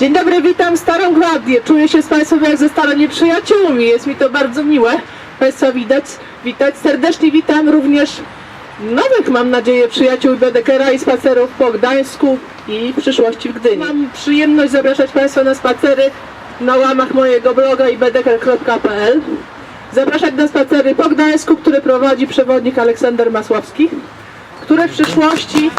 Dzień dobry, witam Starą Gwardię. Czuję się z Państwem jak ze starymi przyjaciółmi. Jest mi to bardzo miłe. Państwa widać, witać. Serdecznie witam również nowych, mam nadzieję, przyjaciół Bedekera i spacerów po Gdańsku i w przyszłości w Gdyni. Mam przyjemność zapraszać Państwa na spacery na łamach mojego bloga i bedeker.pl. Zapraszać na spacery po Gdańsku, które prowadzi przewodnik Aleksander Masłowski, które w przyszłości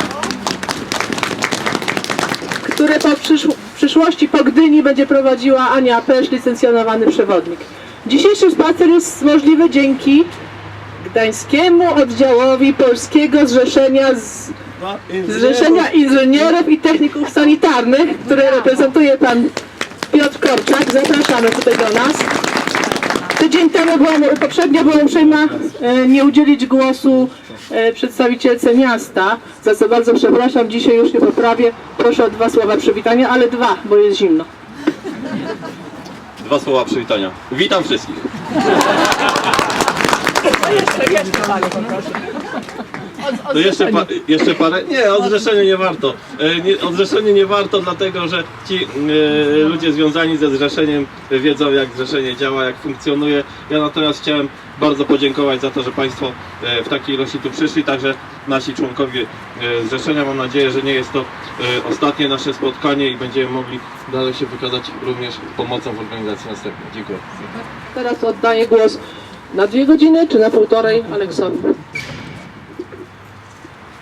które po przyszł- w przyszłości po Gdyni będzie prowadziła Ania Pesz, licencjonowany przewodnik. Dzisiejszy spacer jest możliwy dzięki Gdańskiemu Oddziałowi Polskiego Zrzeszenia, z, Zrzeszenia Inżynierów i Techników Sanitarnych, które reprezentuje pan Piotr Korczak. Zapraszamy tutaj do nas. Tydzień temu byłam, poprzednio byłam uprzejma e, nie udzielić głosu przedstawicielce miasta, za co bardzo przepraszam, dzisiaj już się poprawię. Proszę o dwa słowa przywitania, ale dwa, bo jest zimno. Dwa słowa przywitania. Witam wszystkich. To jeszcze, pa, jeszcze parę? Nie, odrzeszenie nie warto. E, Nie, odrzeszenie nie warto, dlatego że ci e, ludzie związani ze zrzeszeniem wiedzą jak zrzeszenie działa, jak funkcjonuje. Ja natomiast chciałem bardzo podziękować za to, że Państwo e, w takiej ilości tu przyszli, także nasi członkowie e, zrzeszenia. Mam nadzieję, że nie jest to e, ostatnie nasze spotkanie i będziemy mogli dalej się wykazać również pomocą w organizacji następnej. Dziękuję. Teraz oddaję głos na dwie godziny czy na półtorej Aleksowi.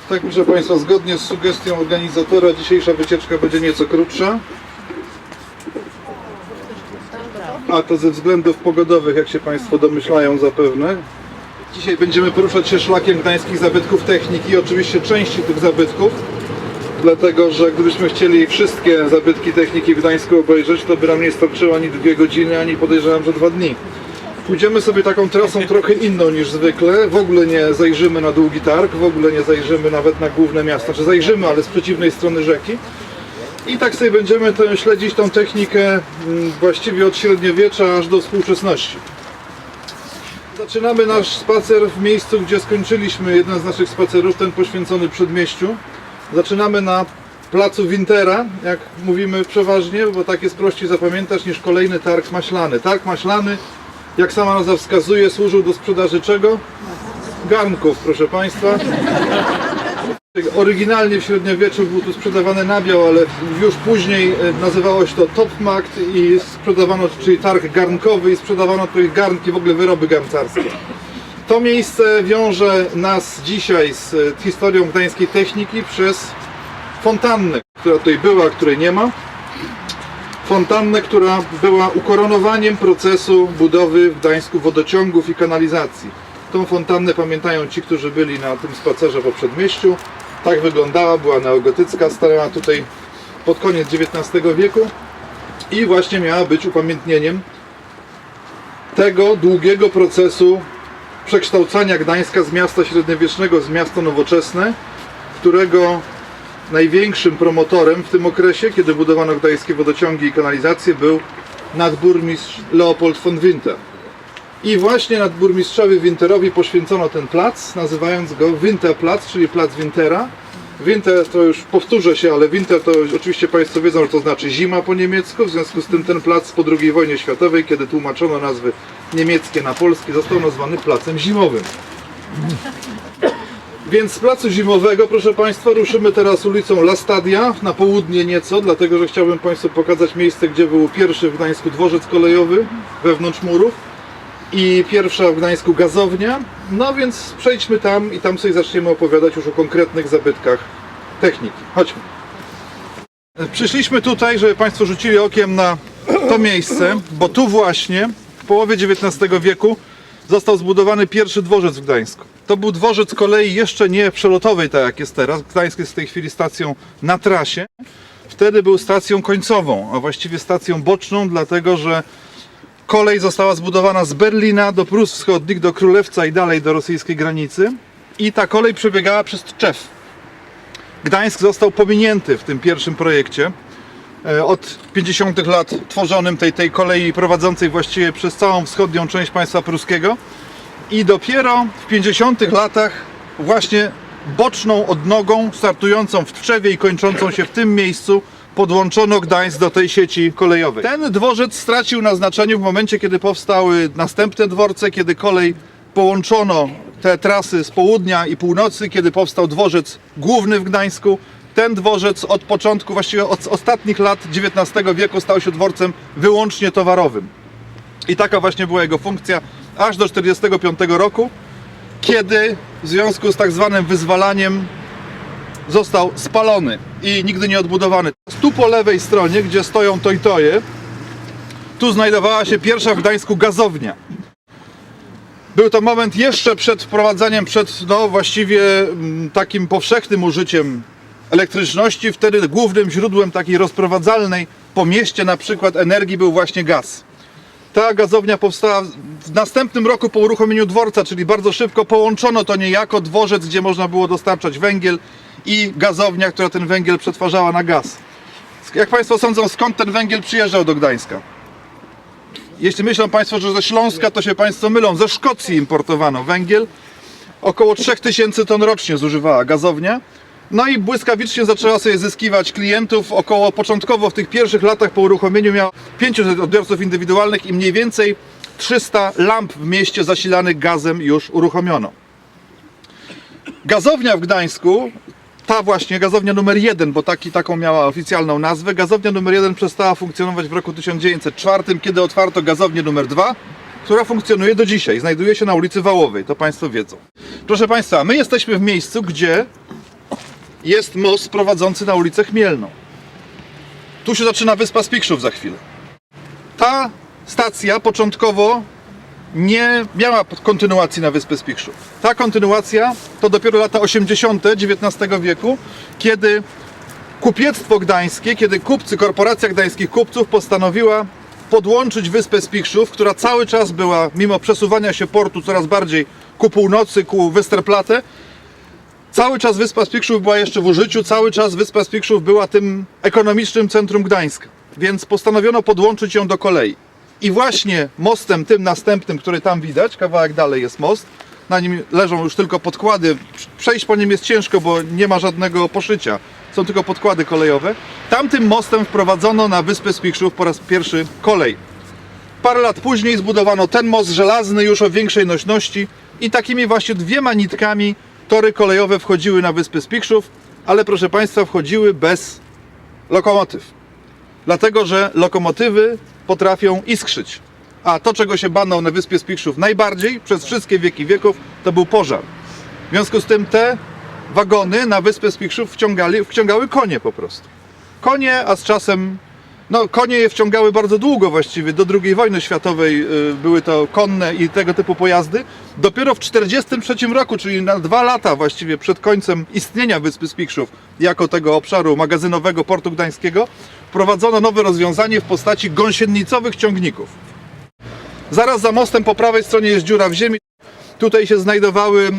Tak, proszę Państwa, zgodnie z sugestią organizatora dzisiejsza wycieczka będzie nieco krótsza. A to ze względów pogodowych, jak się Państwo domyślają zapewne. Dzisiaj będziemy poruszać się szlakiem gdańskich zabytków techniki, oczywiście części tych zabytków, dlatego że gdybyśmy chcieli wszystkie zabytki techniki w Gdańsku obejrzeć, to by nam nie starczyło ani dwie godziny, ani podejrzewam, że dwa dni. Pójdziemy sobie taką trasą trochę inną niż zwykle. W ogóle nie zajrzymy na długi targ, w ogóle nie zajrzymy nawet na główne miasta. Czy zajrzymy, ale z przeciwnej strony rzeki. I tak sobie będziemy śledzić tą technikę mm, właściwie od średniowiecza aż do współczesności. Zaczynamy nasz spacer w miejscu, gdzie skończyliśmy jeden z naszych spacerów, ten poświęcony przedmieściu. Zaczynamy na placu Wintera, jak mówimy przeważnie, bo tak jest prościej zapamiętać niż kolejny targ maślany. Targ maślany, jak sama nazwa wskazuje, służył do sprzedaży czego? Garnków, proszę Państwa. Oryginalnie w średniowieczu był tu sprzedawany nabiał, ale już później e, nazywało się to Topmarkt i sprzedawano, czyli targ garnkowy i sprzedawano tu ich garnki, w ogóle wyroby garncarskie. To miejsce wiąże nas dzisiaj z e, historią gdańskiej techniki przez fontannę, która tutaj była, której nie ma. Fontannę, która była ukoronowaniem procesu budowy w Gdańsku wodociągów i kanalizacji. Tą fontannę pamiętają ci, którzy byli na tym spacerze po przedmieściu. Tak wyglądała, była neogotycka, stara tutaj pod koniec XIX wieku i właśnie miała być upamiętnieniem tego długiego procesu przekształcania Gdańska z miasta średniowiecznego, z miasta nowoczesne, którego największym promotorem w tym okresie, kiedy budowano gdańskie wodociągi i kanalizacje, był nadburmistrz Leopold von Winter. I właśnie nadburmistrzowi Winterowi poświęcono ten plac, nazywając go Winterplatz, czyli plac Wintera. Winter to już powtórzę się, ale Winter to oczywiście Państwo wiedzą, że to znaczy zima po niemiecku, w związku z tym ten plac po II wojnie światowej, kiedy tłumaczono nazwy niemieckie na polskie, został nazwany placem zimowym. Więc z placu zimowego, proszę Państwa, ruszymy teraz ulicą La Stadia, na południe nieco, dlatego że chciałbym Państwu pokazać miejsce, gdzie był pierwszy w Gdańsku dworzec kolejowy wewnątrz murów i pierwsza w Gdańsku gazownia. No więc przejdźmy tam i tam sobie zaczniemy opowiadać już o konkretnych zabytkach techniki. Chodźmy. Przyszliśmy tutaj, żeby Państwo rzucili okiem na to miejsce, bo tu właśnie w połowie XIX wieku został zbudowany pierwszy dworzec w Gdańsku. To był dworzec kolei jeszcze nie przelotowej, tak jak jest teraz. Gdańsk jest w tej chwili stacją na trasie. Wtedy był stacją końcową, a właściwie stacją boczną, dlatego że kolej została zbudowana z Berlina do Prus Wschodnich, do Królewca i dalej do rosyjskiej granicy. I ta kolej przebiegała przez Tczew. Gdańsk został pominięty w tym pierwszym projekcie. E, Od 50 lat tworzonym tej, tej kolei prowadzącej właściwie przez całą wschodnią część państwa pruskiego. I dopiero w 50 latach właśnie boczną odnogą startującą w Tczewie i kończącą się w tym miejscu podłączono Gdańsk do tej sieci kolejowej. Ten dworzec stracił na znaczeniu w momencie, kiedy powstały następne dworce, kiedy kolej połączono te trasy z południa i północy, kiedy powstał dworzec główny w Gdańsku. Ten dworzec od początku, właściwie od ostatnich lat XIX wieku stał się dworcem wyłącznie towarowym. I taka właśnie była jego funkcja aż do 1945 roku, kiedy w związku z tak zwanym wyzwalaniem został spalony i nigdy nie odbudowany. Tu po lewej stronie, gdzie stoją tojtoje, tu znajdowała się pierwsza w Gdańsku gazownia. Był to moment jeszcze przed wprowadzaniem, przed no właściwie mm, takim powszechnym użyciem elektryczności. Wtedy głównym źródłem takiej rozprowadzalnej po mieście na przykład energii był właśnie gaz. Ta gazownia powstała w następnym roku po uruchomieniu dworca, czyli bardzo szybko połączono to niejako dworzec, gdzie można było dostarczać węgiel i gazownia, która ten węgiel przetwarzała na gaz. Jak Państwo sądzą, skąd ten węgiel przyjeżdżał do Gdańska? Jeśli myślą Państwo, że ze Śląska, to się Państwo mylą. Ze Szkocji importowano węgiel. Około 3000 ton rocznie zużywała gazownia. No i błyskawicznie zaczęła sobie zyskiwać klientów. Około początkowo w tych pierwszych latach po uruchomieniu miała 500 odbiorców indywidualnych i mniej więcej 300 lamp w mieście zasilanych gazem już uruchomiono. Gazownia w Gdańsku, ta właśnie gazownia numer 1, bo taki, taką miała oficjalną nazwę, gazownia numer 1 przestała funkcjonować w roku 1904, kiedy otwarto gazownię numer 2, która funkcjonuje do dzisiaj. Znajduje się na ulicy Wałowej, to Państwo wiedzą. Proszę Państwa, my jesteśmy w miejscu, gdzie jest most prowadzący na ulicę Chmielną. Tu się zaczyna Wyspa Spikszów za chwilę. Ta stacja początkowo nie miała kontynuacji na Wyspę Spikszów. Ta kontynuacja to dopiero lata 80. XIX wieku, kiedy kupiectwo gdańskie, kiedy kupcy, korporacja gdańskich kupców postanowiła podłączyć Wyspę Spikszów, która cały czas była, mimo przesuwania się portu coraz bardziej ku północy, ku Westerplatte, Cały czas Wyspa Spikszów była jeszcze w użyciu, cały czas Wyspa Spikszów była tym ekonomicznym centrum Gdańska, więc postanowiono podłączyć ją do kolei. I właśnie mostem tym następnym, który tam widać, kawałek dalej jest most, na nim leżą już tylko podkłady, przejść po nim jest ciężko, bo nie ma żadnego poszycia, są tylko podkłady kolejowe. Tamtym mostem wprowadzono na Wyspę Spikszów po raz pierwszy kolej. Parę lat później zbudowano ten most żelazny już o większej nośności i takimi właśnie dwiema nitkami tory kolejowe wchodziły na Wyspę Spikszów, ale proszę Państwa wchodziły bez lokomotyw. Dlatego, że lokomotywy potrafią iskrzyć. A to, czego się bano na Wyspie Spikszów najbardziej przez wszystkie wieki wieków, to był pożar. W związku z tym te wagony na Wyspę Spikszów wciągali, wciągały konie po prostu. Konie, a z czasem no, konie je wciągały bardzo długo właściwie. Do II wojny światowej y, były to konne i tego typu pojazdy. Dopiero w 1943 roku, czyli na dwa lata właściwie przed końcem istnienia Wyspy Spikszów, jako tego obszaru magazynowego portu gdańskiego, wprowadzono nowe rozwiązanie w postaci gąsienicowych ciągników. Zaraz za mostem po prawej stronie jest dziura w ziemi. Tutaj się znajdowały e,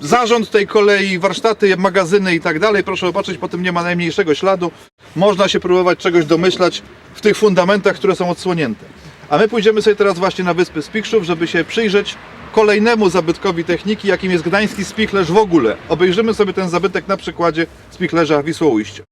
zarząd tej kolei, warsztaty, magazyny i tak dalej. Proszę zobaczyć, po tym nie ma najmniejszego śladu. Można się próbować czegoś domyślać w tych fundamentach, które są odsłonięte. A my pójdziemy sobie teraz właśnie na Wyspę Spikszów, żeby się przyjrzeć kolejnemu zabytkowi techniki, jakim jest gdański spichlerz w ogóle. Obejrzymy sobie ten zabytek na przykładzie spichlerza Wisłoujścia.